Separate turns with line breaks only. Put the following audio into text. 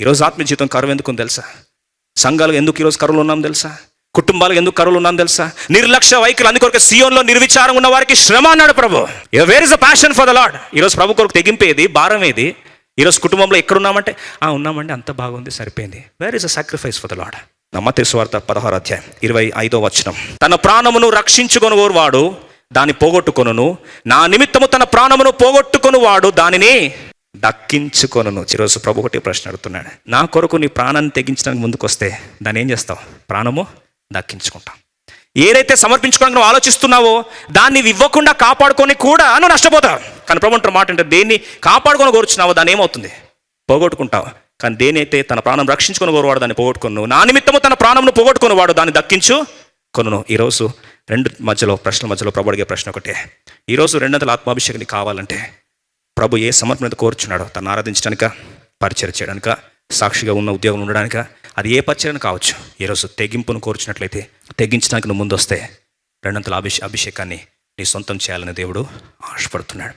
ఈరోజు ఆత్మీయ జీవితం కరువు ఎందుకు తెలుసా? సంఘాలు ఎందుకు ఈరోజు కరువులు ఉన్నాం తెలుసా? కుటుంబాలకు ఎందుకు కరువులు ఉన్నాం తెలుసా? నిర్లక్ష్య వైఖరి అందుకొరకు సియోన్లో నిర్విచారం ఉన్న వారికి శ్రమ అన్నాడు ప్రభు. Where is the passion for the lord ఈరోజు ప్రభు కొరకు తెగింపేది భారం ఏది? ఈరోజు కుటుంబంలో ఎక్కడున్నామంటే ఆ ఉన్నామండి అంత బాగుంది సరిపోయింది. Where is a sacrifice for the lord నమ్మతే స్వార్థ పదహారు అధ్యాయం ఇరవై ఐదో వచనం. తన ప్రాణమును రక్షించుకొని వాడు దాన్ని పోగొట్టుకొనును. నా నిమిత్తము తన ప్రాణమును పోగొట్టుకుని వాడు దానిని దక్కించుకొనును. ఈరోజు ప్రభు ఒకటి ప్రశ్న అడుగుతున్నాడు. నా కొరకు నీ ప్రాణాన్ని తెగించడానికి ముందుకు వస్తే దాన్ని ఏం చేస్తావు? ప్రాణము దక్కించుకుంటాం ఏదైతే సమర్పించుకోవడానికి నువ్వు ఆలోచిస్తున్నావో దాన్ని ఇవ్వకుండా కాపాడుకొని కూడా నువ్వు నష్టపోతావు. కానీ ప్రభు అంటారు మాట అంటే దేన్ని కాపాడుకొని కోరుచున్నావో దాన్ని ఏమవుతుంది? పోగొట్టుకుంటావు. కానీ దేనైతే తన ప్రాణం రక్షించుకొని కోరువాడు దాన్ని పోగొట్టుకును నా నిమిత్తము తన ప్రాణంను పోగొట్టుకుని వాడు దాన్ని దక్కించు కొనును ఈరోజు రెండు మధ్యలో ప్రశ్నల మధ్యలో ప్రభు అడిగే ప్రశ్న ఒకటే. ఈరోజు రెండంతల ఆత్మాభిషేకం కావాలంటే ప్రభు ఏ సమర్పణ కోరుచున్నాడో తను ఆరాధించడానిక పరిచయం చేయడానిక సాక్షిగా ఉన్న ఉద్యోగం ఉండడానిక అది ఏ పరిచయం కావచ్చు ఈరోజు తెగింపును కోరుచున్నట్లయితే తెగించడానికి నువ్వు ముందు వస్తే రెండంతల అభిషే అభిషేకాన్ని నీ సొంతం చేయాలని దేవుడు ఆశపడుతున్నాడు.